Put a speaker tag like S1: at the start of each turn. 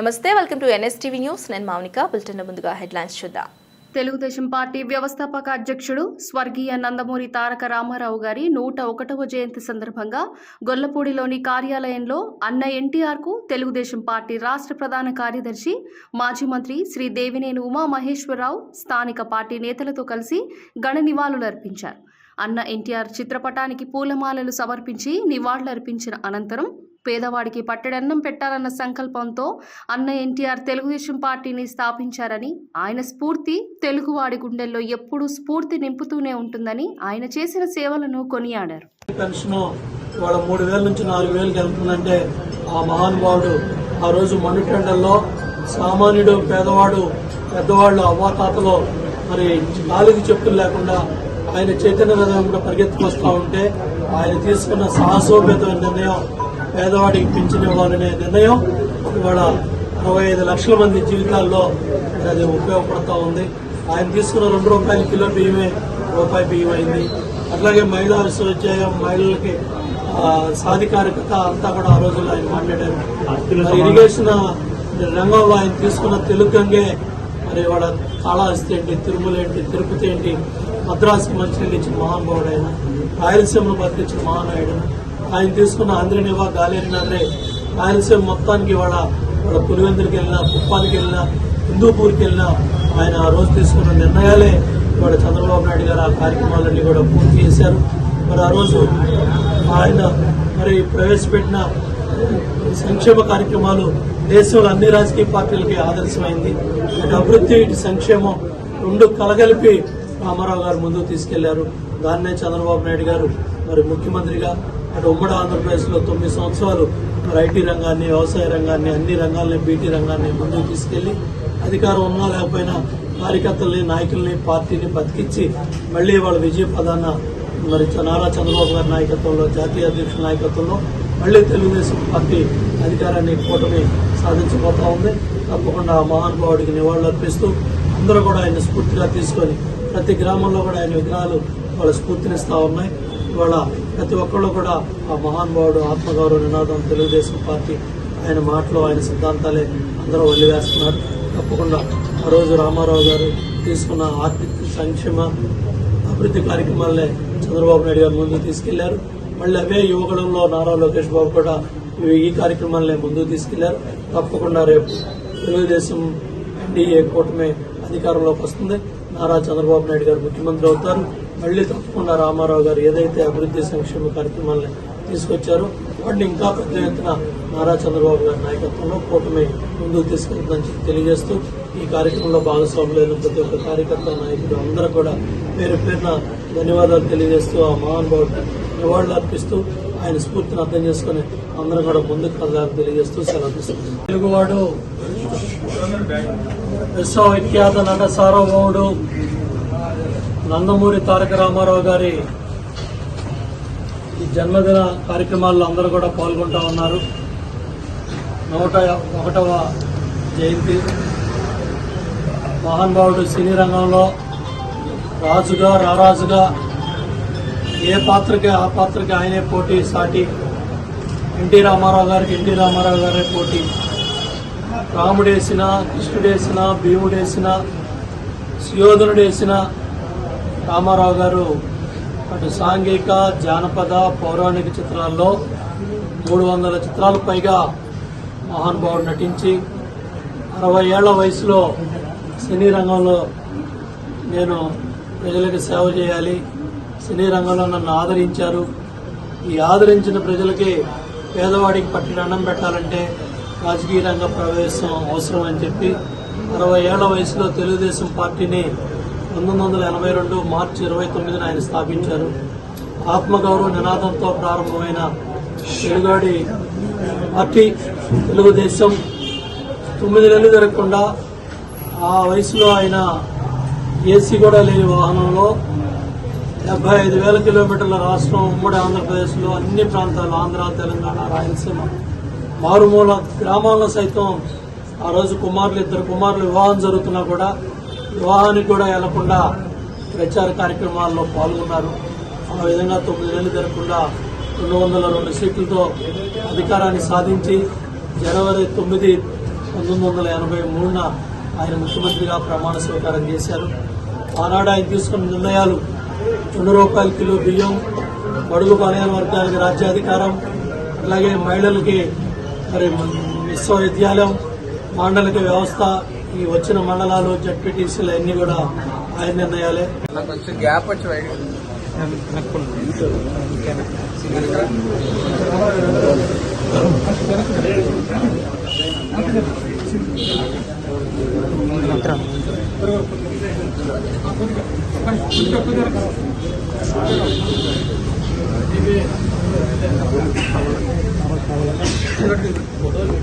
S1: నమస్తే welcome to NSTV news నేను Mounika. Bulletin ముందుగా హెడ్లైన్స్ చూద్దాం.
S2: తెలుగుదేశం పార్టీ వ్యవస్థాపక అధ్యక్షుడు స్వర్గీయ నందమూరి తారక రామారావు గారి నూట ఒకటవ జయంతి సందర్భంగా గొల్లపూడిలోని కార్యాలయంలో అన్న ఎన్టీఆర్కు తెలుగుదేశం పార్టీ రాష్ట్ర ప్రధాన కార్యదర్శి మాజీ మంత్రి శ్రీ దేవినేని ఉమామహేశ్వరరావు స్థానిక పార్టీ నేతలతో కలిసి ఘన నివాళులర్పించారు అన్న ఎన్టీఆర్ చిత్రపటానికి పూలమాలలు సమర్పించి నివాళులర్పించిన అనంతరం పేదవాడికి పట్టడన్నం పెట్టాలన్న సంకల్పంతో అన్న ఎన్టీఆర్ తెలుగుదేశం పార్టీని స్థాపించారని ఆయన స్ఫూర్తి తెలుగువాడి గుండెల్లో ఎప్పుడూ స్ఫూర్తి నింపుతూనే ఉంటుందని ఆయన చేసిన సేవలను కొనియాడారు.
S3: పెన్షన్ ఇవాళ మూడు వేల నుంచి నాలుగు వేలకు వెళ్తుందంటే ఆ మహానుభావుడు ఆ రోజు మండుటెండల్లో సామాన్యుడు పేదవాడు పెద్దవాళ్ళు అవ్వాతాతలో మరి నాలుగు చెప్పులు లేకుండా ఆయన చైతన్య రథం వస్తూ ఉంటే ఆయన తీసుకున్న సాహసోపేతమైన నిర్ణయం పేదవాడికి పింఛన్ ఇవ్వాలనే నిర్ణయం ఇవాళ అరవై ఐదు లక్షల మంది జీవితాల్లో అది ఉపయోగపడతా ఉంది. ఆయన తీసుకున్న రెండు రూపాయల కిలో బియ్యమే రూపాయి బియ్యం అయింది. అట్లాగే మహిళా విశ్వవిద్యాలయం మహిళలకి సాధికారికత అంతా కూడా ఆ రోజుల్లో ఆయన మాట్లాడారు. ఇరిగేషన్ రంగంలో ఆయన తీసుకున్న తెలుగంగే మరి వాళ్ళ కాళహస్తి ఏంటి తిరుమల ఏంటి తిరుపతి ఏంటి మద్రాసుకి మంచినీళ్ళు ఇచ్చిన మహానుభావుడు ఆయన రాయలసీమను బతికించిన మహానాయుడు. ఆయన తీసుకున్న ఆంధ్రనివా గాలేరి నగరే రాయలసీమ మొత్తానికి ఇవాళ వాళ్ళ పులివెందులకి వెళ్ళినా కుప్పానికి వెళ్ళినా హిందూపూర్కి వెళ్ళినా ఆయన ఆ రోజు తీసుకున్న నిర్ణయాలే ఇవాళ చంద్రబాబు నాయుడు గారు ఆ కార్యక్రమాలన్నీ కూడా పూర్తి చేశారు. మరి ఆ రోజు ఆయన మరి ప్రవేశపెట్టిన సంక్షేమ కార్యక్రమాలు దేశంలో అన్ని రాజకీయ పార్టీలకి ఆదర్శమైంది. ఇటు అభివృద్ధి ఇటు సంక్షేమం రెండు కలగలిపి రామారావు గారు ముందుకు తీసుకెళ్ళారు. దాన్నే చంద్రబాబు నాయుడు గారు మరి ముఖ్యమంత్రిగా అటు ఉమ్మడి ఆంధ్రప్రదేశ్లో తొమ్మిది సంవత్సరాలు మరి ఐటీ రంగాన్ని వ్యవసాయ రంగాన్ని అన్ని రంగాల్ని బీటీ రంగాన్ని ముందుకు తీసుకెళ్ళి అధికారం ఉన్నా లేకపోయినా కార్యకర్తల్ని నాయకుల్ని పార్టీని బతికించి మళ్ళీ వాళ్ళ విజయ పదాన మరి చ- నారా చంద్రబాబు గారి నాయకత్వంలో జాతీయ అధ్యక్షుల నాయకత్వంలో మళ్ళీ తెలుగుదేశం పార్టీ అధికారాన్ని కూటమి సాధించబోతా ఉంది. తప్పకుండా ఆ మహానుభావుడికి నివాళులు అర్పిస్తూ అందరూ కూడా ఆయన స్ఫూర్తిగా తీసుకొని ప్రతి గ్రామంలో కూడా ఆయన విగ్రహాలు వాళ్ళ స్ఫూర్తినిస్తూ ఉన్నాయి. ఇవాళ ప్రతి ఒక్కళ్ళు కూడా ఆ మహానుభావుడు ఆత్మగౌరవ నినాదం తెలుగుదేశం పార్టీ ఆయన మాటలు ఆయన సిద్ధాంతాలే అందరూ వదిలివేస్తున్నారు తప్పకుండా ఆ రోజు రామారావు గారు తీసుకున్న ఆర్థిక సంక్షేమ అభివృద్ధి కార్యక్రమాలనే చంద్రబాబు నాయుడు గారు ముందుకు తీసుకెళ్ళారు. మళ్ళీ అవే యువకులంలో నారా లోకేష్ బాబు కూడా ఈ కార్యక్రమాలనే ముందుకు తీసుకెళ్ళారు. తప్పకుండా రేపు తెలుగుదేశం ఎన్డీఏ కూటమి అధికారంలోకి వస్తుంది. నారా చంద్రబాబు నాయుడు గారు ముఖ్యమంత్రి అవుతారు. మళ్ళీ తప్పకుండా రామారావు గారు ఏదైతే అభివృద్ధి సంక్షేమ కార్యక్రమాలను తీసుకొచ్చారో వాటిని ఇంకా పెద్ద ఎత్తున నారా చంద్రబాబు గారి నాయకత్వంలో కూటమి ముందుకు తీసుకెళ్తుందని తెలియజేస్తూ ఈ కార్యక్రమంలో భాగస్వాములైన ప్రతి ఒక్క కార్యకర్త నాయకుడు అందరూ కూడా పేరు పేరున ధన్యవాదాలు తెలియజేస్తూ ఆ మహానుభావుడికి నివాళులు అర్పిస్తూ ఆయన స్ఫూర్తిని అర్థం చేసుకుని అందరూ కూడా ముందుకు కదలాలని తెలియజేస్తూ సెలవు తెలుగువాడు విశ్వవిఖ్యాత నట సార్వభౌముడు నందమూరి తారక రామారావు గారి ఈ జన్మదిన కార్యక్రమాల్లో అందరూ కూడా పాల్గొంటా ఉన్నారు. నూట ఒకటవ జయంతి. మహానుభావుడు సినీ రంగంలో రాజుగా రారాజుగా ఏ పాత్రకి ఆ పాత్రకి ఆయనే పోటీ సాటి ఎన్టీ రామారావు గారికి ఎన్టీ రామారావు గారే పోటీ. రాముడేసిన కృష్ణుడేసిన భీముడేసిన సుయోధనుడేసిన రామారావు గారు అటు సాంఘిక జానపద పౌరాణిక చిత్రాల్లో మూడు వందల చిత్రాలకు పైగా మహానుభావుడు నటించి అరవై ఏళ్ళ వయసులో సినీ రంగంలో నేను ప్రజలకు సేవ చేయాలి. సినీ రంగంలో నన్ను ఆదరించారు. ఈ ఆదరించిన ప్రజలకి పేదవాడికి పట్టిన అన్నం పెట్టాలంటే రాజకీయ రంగ ప్రవేశం అవసరం అని చెప్పి అరవై ఏళ్ళ వయసులో తెలుగుదేశం పార్టీని పంతొమ్మిది వందల ఎనభై రెండు మార్చి ఇరవై తొమ్మిదిన ఆయన స్థాపించారు. ఆత్మగౌరవ నినాదంతో ప్రారంభమైన తెలుగాడి పార్టీ తెలుగుదేశం తొమ్మిది నెలలు జరగకుండా ఆ వయసులో ఆయన ఏసీ కూడా లేని వాహనంలో డెబ్బై ఐదు వేల కిలోమీటర్ల రాష్ట్రం ఉమ్మడి ఆంధ్రప్రదేశ్లో అన్ని ప్రాంతాలు ఆంధ్ర తెలంగాణ రాయలసీమ మారుమూల గ్రామాల్లో సైతం ఆ రోజు కుమారులు ఇద్దరు కుమారులు వివాహం జరుగుతున్నా కూడా వివాహానికి కూడా వెళ్ళకుండా ప్రచార కార్యక్రమాల్లో పాల్గొన్నారు. ఆ విధంగా తొమ్మిది నెలలు జరగకుండా రెండు వందల రెండు సీట్లతో అధికారాన్ని సాధించి జనవరి తొమ్మిది పంతొమ్మిది వందల ఎనభై మూడున ఆయన ముఖ్యమంత్రిగా ప్రమాణ స్వీకారం చేశారు. ఆనాడు ఆయన తీసుకున్న నిర్ణయాలు రెండు రూపాయల కిలో బియ్యం బడుగు బలయాల వర్గానికి రాజ్యాధికారం అలాగే మహిళలకి మరి విశ్వవిద్యాలయం మండలిక వ్యవస్థ ఈ వచ్చిన మండలాలు జడ్పీటీసీలు అన్ని కూడా ఆయన నిర్ణయాలే.
S4: గ్యాప్ వచ్చి ఫోటోలు